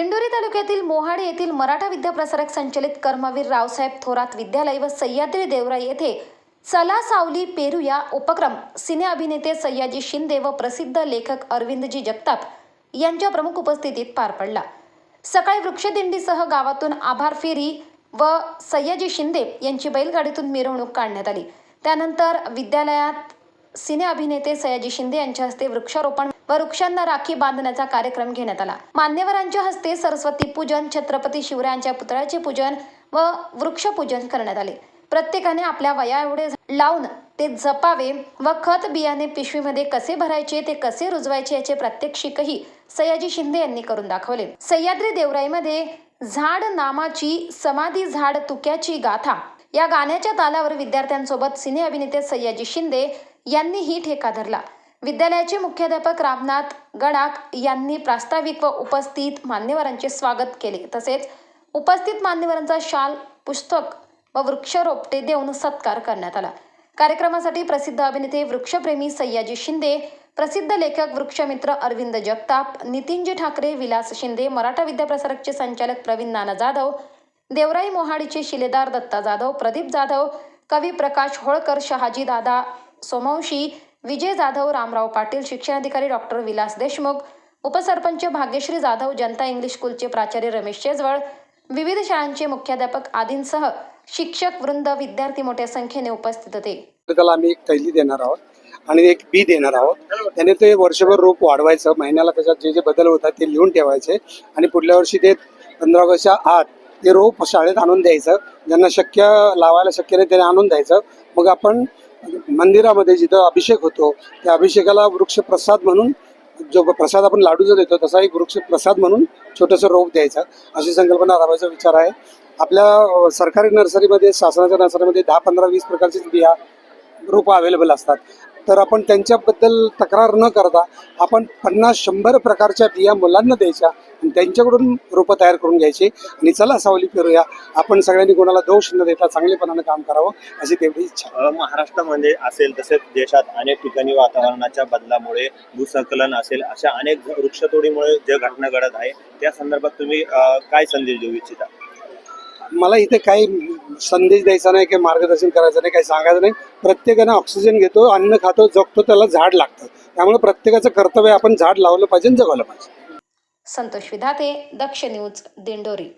दिंडोरी तालुक्यातील मोहाड येथील मराठा विद्याप्रसारक संचलित कर्मवीर रावसाहेब थोरात विद्यालय व सह्याद्री देवरा येथे चला सावली पेरू या उपक्रम सिने अभिनेते सय्याजी शिंदे व प्रसिद्ध लेखक अरविंदजी जगताप यांच्या प्रमुख उपस्थितीत पार पडला. सकाळी वृक्षदिंडीसह गावातून आभार फेरी व सय्याजी शिंदे यांची बैलगाडीतून मिरवणूक काढण्यात आली. त्यानंतर विद्यालयात सिने अभिनेते सयाजी शिंदे यांच्या हस्ते वृक्षारोपण व वृक्षांना राखी बांधण्याचा कार्यक्रम घेण्यात आला. मान्यवरांच्या हस्ते सरस्वती पूजन छत्रपती शिवरायांच्या पुतळ्याचे पूजन व वृक्षपूजन करण्यात आले. प्रत्येकाने आपल्या वया एवढे लावून ते जपावे व खत बियाणे पिशवीमध्ये कसे भरायचे ते कसे रुजवायचे याचे प्रात्यक्षिकही सयाजी शिंदे यांनी करून दाखवले. सह्याद्री देवराईमध्ये झाड नामाची समाधी झाड तुक्याची गाथा या गाण्याच्या तालावर विद्यार्थ्यांसोबत सिने अभिनेते सयाजी शिंदे यांनीही ठेका धरला. विद्यालयाचे मुख्याध्यापक रामनाथ गडाख यांनी प्रास्ताविक व उपस्थित मान्यवरांचे स्वागत केले. तसेच उपस्थित मान्यवरांचा शाल पुस्तक व वृक्षरोपटे देऊन सत्कार करण्यात आला. कार्यक्रमासाठी प्रसिद्ध अभिनेते वृक्षप्रेमी सय्याजी शिंदे प्रसिद्ध लेखक वृक्षमित्र अरविंद जगताप नितीनजी ठाकरे विलास शिंदे मराठा विद्याप्रसारकचे संचालक प्रवीण नाना जाधव देवराई मोहाडीचे शिलेदार दत्ता जाधव प्रदीप जाधव कवी प्रकाश होळकर शहाजी दादा सोमवंशी विजय जाधव रामराव पाटील शिक्षणाधिकारी डॉक्टर विलास देशमुख उपसरपंच भाग्यश्री जाधव जनता इंग्लिश स्कूलचे प्राचार्य रमेश शेजवळ विविध शाळांचे मुख्याध्यापक आदींसह शिक्षक वृंद विद्यार्थी मोठ्या संख्येने उपस्थित होते. त्याला आम्ही एक कैली देणार आहोत आणि एक बी देणार आहोत. त्याने ते वर्षभर रोप वाढवायचं महिन्याला त्याच्यात जे जे बदल होतात ते लिहून ठेवायचे आणि पुढल्या वर्षी ते पंधरा ऑगस्टच्या आत ते रोप शाळेत आणून द्यायचं. ज्यांना शक्य लावायला शक्य नाही त्याने आणून द्यायचं. मग आपण मंदिरामध्ये जिथं अभिषेक होतो त्या अभिषेकाला वृक्ष प्रसाद म्हणून जो प्रसाद आपण लाडूचा देतो तसा एक वृक्ष प्रसाद म्हणून छोटंसं रोप द्यायचा. अशी संकल्पना राबवायचा विचार आहे. आपल्या सरकारी नर्सरीमध्ये शासनाच्या नर्सरीमध्ये दहा पंधरा वीस प्रकारचे बिया रोपं अवेलेबल असतात. तर आपण त्यांच्याबद्दल तक्रार न करता आपण पन्नास शंभर प्रकारच्या बिया मुलांना द्यायच्या आणि त्यांच्याकडून रोपं तयार करून घ्यायची. आणि चला सावली फिरूया. आपण सगळ्यांनी कोणाला दोष न देता चांगलेपणानं काम करावं अशी तेवढी इच्छा. महाराष्ट्रामध्ये असेल तसेच देशात अनेक ठिकाणी वातावरणाच्या बदलामुळे भूसंकलन असेल अशा अनेक वृक्षतोडीमुळे ज्या घटना घडत आहे त्या संदर्भात तुम्ही काय संदेश देऊ इच्छिता? मला इथे काही संदेश द्यायचा नाही काही मार्गदर्शन करायचं नाही काही सांगायचं नाही. प्रत्येकानं ऑक्सिजन घेतो अन्न खातो जगतो त्याला झाड लागतं. त्यामुळे प्रत्येकाचं कर्तव्य आपण झाड लावलं पाहिजे आणि जगवलं पाहिजे. संतोष विधाते दक्ष न्यूज दिंडोरी.